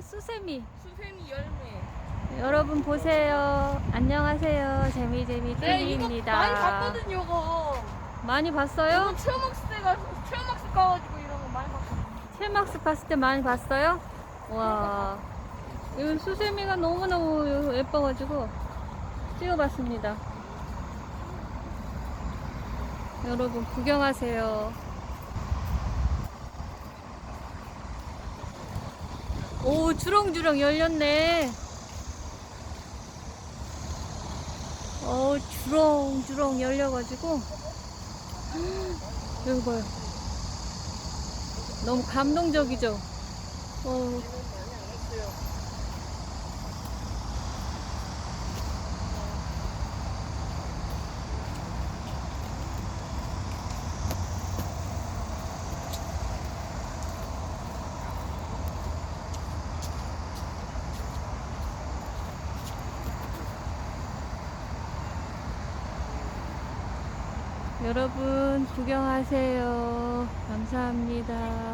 수세미. 수세미 열매. 여러분 보세요. 안녕하세요. 재미재미 네, 이거 TV입니다. 많이 봤거든요, 이거. 많이 봤어요? 체험학습 때가 체험학습 가가지고 이런 거 많이 봤거든요. 셀막스 봤을 때 많이 봤어요? 와. 이 수세미가 너무너무 예뻐가지고 찍어봤습니다. 여러분 구경하세요. 오, 주렁주렁 열렸네. 어, 주렁주렁 열려가지고. 여기 봐요. 너무 감동적이죠? 어, 여러분 구경하세요. 감사합니다.